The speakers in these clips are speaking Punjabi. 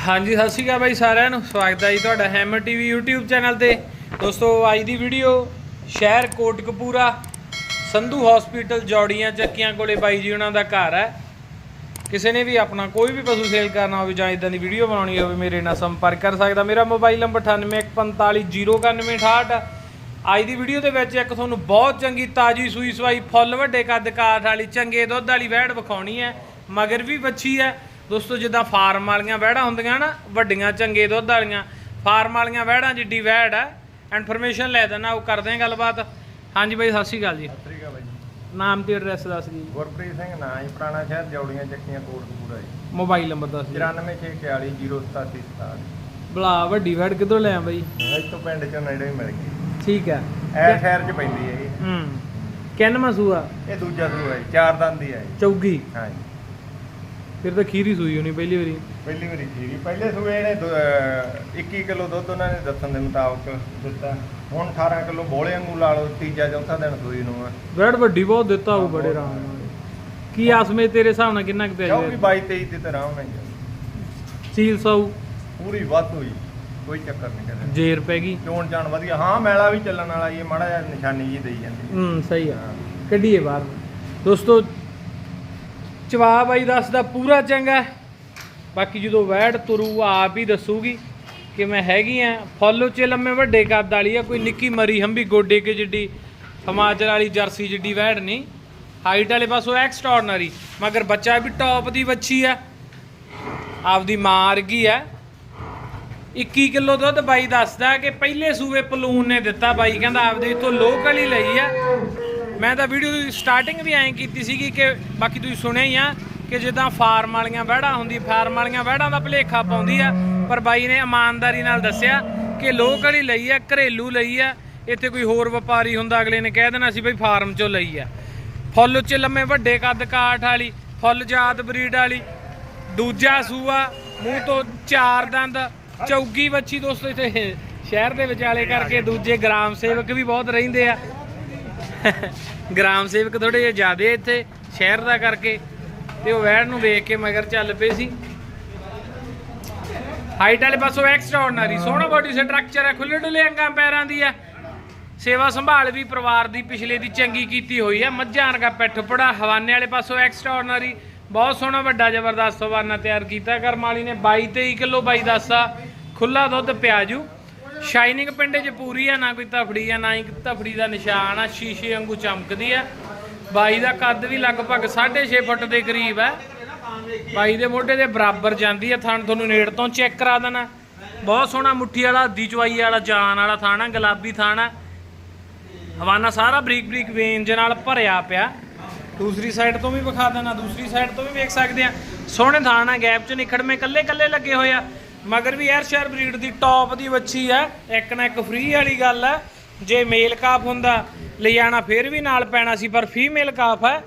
ਹਾਂਜੀ, ਸਤਿ ਸ਼੍ਰੀ ਅਕਾਲ ਬਾਈ ਸਾਰਿਆਂ ਨੂੰ। ਸਵਾਗਤ ਹੈ ਜੀ ਤੁਹਾਡਾ ਹੈਮਰ ਟੀਵੀ YouTube ਚੈਨਲ ਤੇ। ਦੋਸਤੋ, ਅੱਜ ਦੀ ਵੀਡੀਓ ਸ਼ਹਿਰ ਕੋਟਕਪੂਰਾ, ਸੰਧੂ ਹਸਪੀਟਲ ਜੌੜੀਆਂ ਚੱਕੀਆਂ ਕੋਲੇ ਬਾਈ ਜੀ ਉਹਨਾਂ ਦਾ ਘਰ ਹੈ। ਕਿਸੇ ਨੇ ਵੀ ਆਪਣਾ ਕੋਈ ਵੀ ਪਸ਼ੂ ਸੇਲ ਕਰਨਾ ਹੋਵੇ ਜਾਂ ਇਦਾਂ ਦੀ ਵੀਡੀਓ ਬਣਾਉਣੀ ਹੋਵੇ, ਮੇਰੇ ਨਾਲ ਸੰਪਰਕ ਕਰ ਸਕਦਾ। ਮੇਰਾ ਮੋਬਾਈਲ ਨੰਬਰ 9815409168 ਅੱਜ ਦੀ ਵੀਡੀਓ ਦੇ ਵਿੱਚ ਇੱਕ ਤੁਹਾਨੂੰ ਬਹੁਤ ਚੰਗੀ ਤਾਜੀ, ਸੂਈ ਸਵਾਈ, ਫੁੱਲ ਵੱਡੇ ਕੱਦ, ਕਾਠ ਵਾਲੀ, ਚੰਗੇ ਦੁੱਧ ਵਾਲੀ ਵਹਿੜ ਵਿਖਾਉਣੀ ਹੈ। ਮਗਰ ਵੀ ਬੱਚੀ ਹੈ। ਦੋਸਤੋ ਜਿੱਦਾਂ ਫਾਰਮ ਵਾਲੀਆਂ ਵਹਿੜਾਂ ਹੁੰਦੀਆਂ ਨਾ ਵੱਡੀਆਂ ਚੰਗੇ ਦੁੱਧ ਵਾਲੀਆਂ ਫਾਰਮ ਵਾਲੀਆਂ ਵਹਿੜਾਂ ਜਿੱਡੀ ਵਹਿੜ ਹੈ ਇਨਫੋਰਮੇਸ਼ਨ ਲੈ ਦੇਣਾ ਉਹ ਕਰਦੇ ਹਾਂ ਗੱਲਬਾਤ। ਹਾਂਜੀ ਬਾਈ ਸਤਿ ਸ਼੍ਰੀ ਅਕਾਲ ਜੀ। ਸਤਿਕਾ ਬਾਈ ਨਾਮ ਤੇ ਐਡਰੈਸ ਦੱਸ ਜੀ। ਗੁਰਪ੍ਰੀਤ ਸਿੰਘ ਨਾਂ ਹੈ ਪੁਰਾਣਾ ਸ਼ਹਿਰ ਜੌੜੀਆਂ ਚੱਕੀਆਂ ਕੋਟਕਪੂਰਾ ਜੀ। ਮੋਬਾਈਲ ਨੰਬਰ ਦੱਸ ਜੀ 946410787 ਬਲਾ ਵੱਡੀ ਵਹਿੜ ਕਿੱਧਰੋਂ ਲਿਆ ਬਾਈ? ਇਸ ਤੋਂ ਪਿੰਡ ਚੋਂ ਨੇੜੇ ਹੀ ਮਿਲ ਗਈ। ਠੀਕ ਹੈ। ਐ ਸ਼ਹਿਰ ਚ ਪੈਂਦੀ ਹੈ ਇਹ। ਹੂੰ। ਕਿੰਨਵਾਂ ਸੂਆ ਇਹ ਦੂਜਾ ਸੂ ਹੈ ਜੀ, ਚਾਰ ਦੰਦ ਦੀ ਹੈ ਜੀ। ਚੌਗੀ। ਹਾਂ ਜੀ। ਫਿਰ ਤਾਂ ਖੀਰੀ ਸੂਈ ਹੋਣੀ ਪਹਿਲੀ ਵਾਰੀ। ਪਹਿਲੀ ਵਾਰੀ ਠੀਕ ਪਹਿਲੇ ਸੂਏ ਨੇ ਦੋ- ਅਹ 21 ਕਿਲੋ ਦੁੱਧ ਉਹਨਾਂ ਨੇ ਦੱਸਣ ਦੇ ਮੁਤਾਬਕ ਦਿੱਤਾ। ਹੁਣ 18 ਕਿਲੋ ਬੋਲੇ ਵਾਂਗੂ ਲਾ ਲਓ ਤੀਜਾ ਚੌਥਾ ਦਿਨ ਸੂਈ ਨੂੰ ਆ। ਵੈੜ ਵੱਡੀ ਬਹੁਤ ਦਿੱਤਾ ਹੋਊ ਬੜੇ ਆਰਾਮ ਨਾਲ। ਕੀ ਆਸਮੇ ਤੇਰੇ ਹਿਸਾਬ ਨਾਲ ਕਿੰਨਾ ਕੁ ਪਿਆ ਕਿਉਂਕਿ ਜੀ 22 23 ਦੀ ਤਰ੍ਹਾਂ ਹੋਣਾ ਜੀ ਸੀਲ ਸੌ ਪੂਰੀ ਵੱਧ ਹੋਈ ਕੋਈ ਚੱਕਰ ਨਹੀਂ ਕਰੇ ਜੇਰ ਪੈ ਗਈ। ਚੋਣ ਚਾਣ ਵਧੀਆ। ਹਾਂ ਮੈਲਾ ਵੀ ਚੱਲਣ ਵਾਲਾ ਇਹ ਮਾੜਾ ਜਿਹਾ ਨਿਸ਼ਾਨੀ ਜੀ ਦੇਈ ਜਾਂਦੀ ਹੈ। ਹੂੰ ਸਹੀ ਆ। ਹਾਂ। ਕੱਢੀਏ ਬਾਹਰ। ਦੋਸਤੋ ਜਵਾਬ ਬਾਈ ਦੱਸਦਾ ਪੂਰਾ ਚੰਗਾ। ਬਾਕੀ ਜਦੋਂ ਵੈੜ ਤੁਰੂ, ਆਪ ਹੀ ਦੱਸੂਗੀ ਕਿ ਮੈਂ ਹੈਗੀ ਆ। ਫੁੱਲ ਉੱਚੇ ਲੰਮੇ ਵੱਡੇ ਕੱਦ ਵਾਲੀ ਆ, ਕੋਈ ਨਿੱਕੀ ਮਰੀ ਹੰਬੀ ਗੋਡੇ ਕੇ ਜਿੱਡੀ, ਹਿਮਾਚਲ ਵਾਲੀ ਜਰਸੀ ਜਿੱਡੀ ਵੈੜ ਨਹੀਂ ਹਾਈਟ ਵਾਲੇ ਪਾਸੋਂ ਐਕਸਟਰਾਰਡਨਰੀ ਮਗਰ ਬੱਚਾ ਵੀ ਟੌਪ ਦੀ ਵੱਛੀ ਆ। ਆਪਦੀ ਮਾਂ ਵਰਗੀ ਆ। 21 ਕਿਲੋ ਦੁੱਧ ਬਾਈ ਦੱਸਦਾ ਕਿ ਪਹਿਲੇ ਸੂਏ ਪਲੂਨ ਨੇ ਦਿੱਤਾ। ਬਾਈ ਕਹਿੰਦਾ ਆਪਦੇ ਇਥੋਂ ਲੋਕਲ ਹੀ ਲਈ ਆ। ਮੈਂ ਤਾਂ ਵੀਡੀਓ ਦੀ ਸਟਾਰਟਿੰਗ ਵੀ ਐਂ ਕੀਤੀ ਸੀਗੀ ਕਿ ਬਾਕੀ ਤੁਸੀਂ ਸੁਣਿਆ ਹੀ ਆ ਕਿ ਜਿੱਦਾਂ ਫਾਰਮ ਵਾਲੀਆਂ ਵਹਿੜਾਂ ਹੁੰਦੀ ਫਾਰਮ ਵਾਲੀਆਂ ਵਹਿੜਾਂ ਦਾ ਭਲੇਖਾ ਪਾਉਂਦੀ ਆ, ਪਰ ਬਾਈ ਨੇ ਇਮਾਨਦਾਰੀ ਨਾਲ ਦੱਸਿਆ ਕਿ ਲੋਕ ਹੀ ਲਈ ਆ, ਘਰੇਲੂ ਲਈ ਆ, ਇੱਥੇ ਕੋਈ ਹੋਰ ਵਪਾਰੀ ਹੁੰਦਾ, ਅਗਲੇ ਨੇ ਕਹਿ ਦੇਣਾ ਸੀ ਬਈ ਫਾਰਮ ਚੋਂ ਲਈ ਆ। ਫੁੱਲ 'ਚ ਲੰਮੇ, ਵੱਡੇ ਕੱਦ ਕਾਠ ਵਾਲੀ, ਫੁੱਲ ਜਾਤ ਬਰੀਡ ਵਾਲੀ, ਦੂਜਾ ਸੂਆ, ਮੂੰਹ ਤੋਂ ਚਾਰ ਦੰਦ, ਚੌਗੀ ਬੱਚੀ ਦੋਸਤੋ ਇੱਥੇ ਸ਼ਹਿਰ ਦੇ ਵਿਚਾਲੇ ਕਰਕੇ ਦੂਜੇ ਗ੍ਰਾਮ ਸੇਵਕ ਵੀ ਬਹੁਤ ਰਹਿੰਦੇ ਆ। ਗ੍ਰਾਮ ਸੇਵਕ ਥੋੜੇ ਜਿਹਾ ਜ਼ਿਆਦੇ ਇੱਥੇ, ਸ਼ਹਿਰ ਦਾ ਕਰਕੇ, ਤੇ ਉਹ ਵੈੜ ਨੂੰ ਵੇਖ ਕੇ ਮਗਰ ਚੱਲ ਪਏ ਸੀ। ਹਾਈਟ ਵਾਲੇ ਪਾਸੋਂ ਐਕਸਟਰਾ ਐਕਸਟਰਾਆਰਡਨਰੀ ਸੋਹਣਾ ਬਾਡੀ ਸਟਰਕਚਰ ਹੈ ਖੁੱਲੇ ਡੁੱਲੇ ਅੰਗਾਂ ਪੈਰਾਂ ਦੀ ਹੈ ਸੇਵਾ ਸੰਭਾਲ ਵੀ ਪਰਿਵਾਰ ਦੀ ਪਿਛਲੇ ਦੀ ਚੰਗੀ ਕੀਤੀ ਹੋਈ ਹੈ ਮੱਝਾਂ ਵਰਗਾ ਪਿੱਠ ਪੜਾ, ਹਵਾਨੇ ਵਾਲੇ ਪਾਸੋਂ ਐਕਸਟਰਾ ਐਕਸਟਰਾਆਰਡਨਰੀ ਬਹੁਤ ਸੋਹਣਾ ਵੱਡਾ ਜ਼ਬਰਦਸਤ ਹਵਾਨਾ ਤਿਆਰ ਕੀਤਾ। ਕਰਮਾਲੀ ਨੇ 22 23 ਕਿਲੋ ਬਾਈ ਦੱਸਾ ਖੁੱਲਾ ਦੁੱਧ ਪਿਆਜੂ। ਸ਼ਾਈਨਿੰਗ ਪਿੰਡ 'ਚ ਪੂਰੀ ਆ, ਨਾ ਕੋਈ ਧਫੜੀ ਆ, ਨਾ ਹੀ ਤਫੜੀ ਦਾ ਨਿਸ਼ਾਨ ਆ, ਸ਼ੀਸ਼ੇ ਵਾਂਗੂ ਚਮਕਦੀ ਆ। ਬਾਈ ਦਾ ਕੱਦ ਵੀ ਲਗਭਗ 6.5 ਫੁੱਟ ਦੇ ਕਰੀਬ ਹੈ ਬਾਈ ਦੇ ਮੋਢੇ ਦੇ ਬਰਾਬਰ ਜਾਂਦੀ ਆ ਥਣ, ਤੁਹਾਨੂੰ ਨੇੜ ਤੋਂ ਚੈੱਕ ਕਰਾ ਦੇਣਾ। ਬਹੁਤ ਸੋਹਣਾ ਮੁੱਠੀ ਵਾਲਾ, ਹੱਦੀ ਚਵਾਈ ਵਾਲਾ, ਜਾਨ ਵਾਲਾ ਥਾਣਾ ਗੁਲਾਬੀ ਥਾਣਾ ਹਵਾਨਾ ਸਾਰਾ ਬਰੀਕ ਬਰੀਕ ਵੇਂਜ ਨਾਲ ਭਰਿਆ ਪਿਆ। ਦੂਸਰੀ ਸਾਈਡ ਤੋਂ ਵੀ ਵਿਖਾ ਦੇਣਾ, ਦੂਸਰੀ ਸਾਈਡ ਤੋਂ ਵੀ ਵੇਖ ਸਕਦੇ ਆ। ਸੋਹਣੇ ਥਾਣਾ ਗੈਪ ਚ ਨਿਖੜਵੇਂ ਕੱਲੇ ਕੱਲੇ ਲੱਗੇ ਹੋਏ ਆ। ਮਗਰ ਵੀ 에ਅਰ ਸ਼ਹਿਰ ਬਰੀਡ ਦੀ ਟੌਪ ਦੀ ਵੱਛੀ ਹੈ ਇੱਕ ਨਾ ਇੱਕ ਫ੍ਰੀ ਵਾਲੀ ਗੱਲ ਹੈ ਜੇ ਮੇਲ ਕਾਫ ਹੁੰਦਾ ਲੈ ਜਾਣਾ ਫੇਰ ਵੀ ਨਾਲ ਪੈਣਾ ਸੀ, ਪਰ ਫੀਮੇਲ ਕਾਫ ਹੈ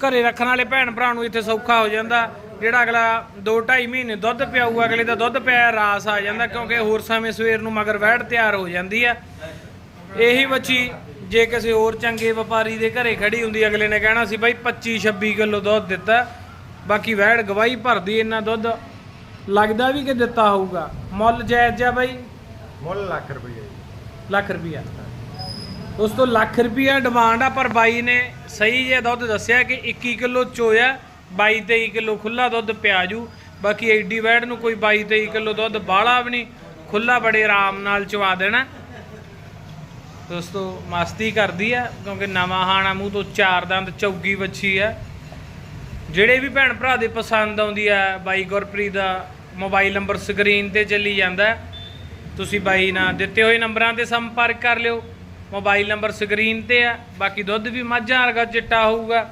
ਘਰੇ ਰੱਖਣ ਵਾਲੇ ਭੈਣ ਭਰਾ ਨੂੰ ਇੱਥੇ ਸੌਖਾ ਹੋ ਜਾਂਦਾ। ਜਿਹੜਾ ਅਗਲਾ 2.5 ਮਹੀਨੇ ਦੁੱਧ ਪਿਆਊਗਾ, ਅਗਲੇ ਦਾ ਦੁੱਧ ਪਿਆ, ਰਾਸ ਆ ਜਾਂਦਾ, ਕਿਉਂਕਿ ਹੋਰ ਸਮੇਂ ਸਵੇਰ ਨੂੰ ਮਗਰ ਵਹਿੜ ਤਿਆਰ ਹੋ ਜਾਂਦੀ ਆ। ਇਹੀ ਬੱਚੀ ਜੇ ਕਿਸੇ ਹੋਰ ਚੰਗੇ ਵਪਾਰੀ ਦੇ ਘਰੇ ਖੜੀ ਹੁੰਦੀ, ਅਗਲੇ ਨੇ ਕਹਿਣਾ ਸੀ, ਬਾਈ 25 26 ਕਿਲੋ ਦੁੱਧ ਦਿੱਤਾ, ਬਾਕੀ ਵੈੜ ਗਵਾਹੀ ਭਰਦੀ ਇੰਨਾ ਦੁੱਧ। ਲੱਗਦਾ ਵੀ ਕਿ ਦਿੱਤਾ ਹੋਊਗਾ। ਮੁੱਲ ਜਾਇਜ਼ ਆ ਬਾਈ? ਮੁੱਲ ਲੱਖ ਰੁਪਏ ਜੀ। ਲੱਖ ਰੁਪਈਆ। ਦੋਸਤੋ ਲੱਖ ਰੁਪਈਆ ਡਿਮਾਂਡ ਆ ਪਰ ਬਾਈ ਨੇ ਸਹੀ ਜੇ ਦੁੱਧ ਦੱਸਿਆ ਕਿ 21 ਕਿਲੋ ਚੋਇਆ 22 23 ਕਿਲੋ ਖੁੱਲਾ ਦੁੱਧ ਪਿਆਜੂ। ਬਾਕੀ ਐਡੀ ਵੈੜ ਨੂੰ ਕੋਈ 22 23 ਕਿਲੋ ਦੁੱਧ ਬਾਹਲਾ ਵੀ ਨਹੀਂ ਖੁੱਲਾ ਬੜੇ ਆਰਾਮ ਨਾਲ ਚਵਾ ਦੇਣਾ। ਦੋਸਤੋ ਮਸਤੀ ਕਰਦੀ ਆ ਕਿਉਂਕਿ ਨਵਾਂ ਹਾਣਾ ਮੂੰਹ ਤੋਂ ਚਾਰ ਦੰਦ ਚੌਗੀ ਵੱਛੀ ਆ। ਜਿਹੜੇ ਵੀ ਭੈਣ ਭਰਾ ਦੇ ਪਸੰਦ ਆਉਂਦੀ ਆ ਬਾਈ ਗੁਰਪ੍ਰੀਤ ਦਾ ਮੋਬਾਈਲ ਨੰਬਰ ਸਕਰੀਨ ਤੇ ਚੱਲੀ ਜਾਂਦਾ। ਤੁਸੀਂ ਬਾਈ ਨਾਲ ਦਿੱਤੇ ਹੋਏ ਨੰਬਰਾਂ ਤੇ ਸੰਪਰਕ ਕਰ ਲਿਓ। ਮੋਬਾਈਲ ਨੰਬਰ ਸਕਰੀਨ ਤੇ ਆ ਬਾਕੀ ਦੁੱਧ ਵੀ ਮੱਝਾਂ ਵਰਗਾ ਚਿੱਟਾ ਹੋਊਗਾ।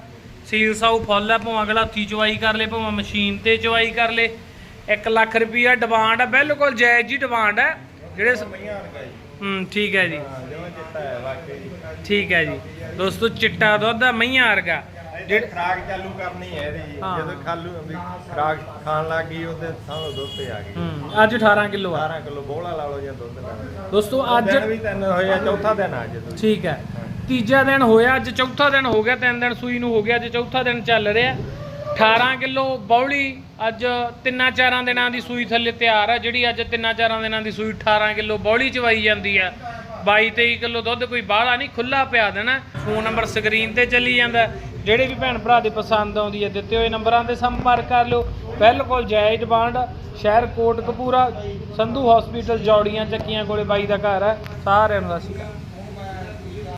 ਸੀਲ ਸਾਊ ਫੁੱਲ ਆ ਭਾਵੇਂ ਅਗਲਾ ਹੱਥੀ ਚਵਾਈ ਕਰ ਲੇ ਭਾਵੇਂ ਮਸ਼ੀਨ ਤੇ ਚਵਾਈ ਕਰ ਲੇ। 1 ਲੱਖ ਰੁਪਈਆ ਡਿਮਾਂਡ ਆ ਬਿਲਕੁਲ ਜਾਇਜ਼ ਜੀ ਡਿਮਾਂਡ ਹੈ। ਜਿਹੜੇ ਹੂੰ ਠੀਕ ਹੈ ਜੀ। ਠੀਕ ਹੈ ਜੀ। ਦੋਸਤੋ ਚਿੱਟਾ ਦੁੱਧ ਆ ਮਈਆਂ ਵਰਗਾ। ਜਿਹੜੇ ਖਰਾਕ ਚਾਲੂ ਕਰਨੀ ਹੈ ਇਹਦੀ ਹਾਂ। ਜਦੋਂ ਖਾਲੂ ਵੀ ਖਰਾਕ ਖਾਣ ਲੱਗ ਗਈ ਉਹਦੇ ਸਾਹਮਣੇ ਦੁੱਧ ਤੇ ਆ ਗਈ। ਹੂੰ ਅੱਜ 18 ਕਿਲੋ ਆ। 12 ਕਿਲੋ ਬੋਲਾ ਲਾ ਲਓ ਜਾਂ ਦੁੱਧ ਲਾ ਲਓ। ਦੋਸਤੋ ਅੱਜ ਦਿਨ ਵੀ ਤਿੰਨ ਹੋਇਆ ਚੌਥਾ ਦਿਨ ਆ ਜਦੋਂ ਠੀਕ ਹੈ। ਤੀਜਾ ਦਿਨ ਹੋਇਆ ਅੱਜ ਚੌਥਾ ਦਿਨ ਹੋ ਗਿਆ ਤਿੰਨ ਦਿਨ ਸੂਈ ਨੂੰ ਹੋ ਗਿਆ ਅੱਜ ਚੌਥਾ ਦਿਨ ਚੱਲ ਰਿਹਾ। 18 ਕਿਲੋ ਬੌਲੀ ਅੱਜ ਤਿੰਨਾਂ ਚਾਰਾਂ ਦਿਨਾਂ ਦੀ ਸੂਈ ਥੱਲੇ ਤਿਆਰ ਆ ਜਿਹੜੀ ਅੱਜ ਤਿੰਨਾਂ ਚਾਰਾਂ ਦਿਨਾਂ ਦੀ ਸੂਈ 18 ਕਿਲੋ ਬੌਲੀ ਚਵਾਈ ਜਾਂਦੀ ਆ। 22 23 ਕਿਲੋ ਦੁੱਧ ਕੋਈ ਬਾਹਲਾ ਨਹੀਂ ਖੁੱਲਾ ਪਿਆ ਦੇਣਾ। ਫੋਨ ਨੰਬਰ ਸਕਰੀਨ ਤੇ ਚੱਲੀ ਜਾਂਦਾ। ਜਿਹੜੇ ਵੀ ਭੈਣ ਭਰਾ ਦੇ ਪਸੰਦ ਆਉਂਦੀ ਹੈ, ਦਿੱਤੇ ਹੋਏ ਨੰਬਰਾਂ ਤੇ ਸੰਪਰਕ ਕਰ ਲਿਓ। ਬਿਲਕੁਲ ਜਾਇਜ਼ ਬਾਂਡ, ਸ਼ਹਿਰ ਕੋਟ ਕਪੂਰਾ ਸੰਧੂ ਹਸਪੀਟਲ ਜੌੜੀਆਂ ਚੱਕੀਆਂ ਕੋਲੇ ਬਾਈ ਦਾ ਘਰ ਹੈ, ਸਾਰਿਆਂ ਨੂੰ ਸਤਿ ਸ਼੍ਰੀ ਅਕਾਲ।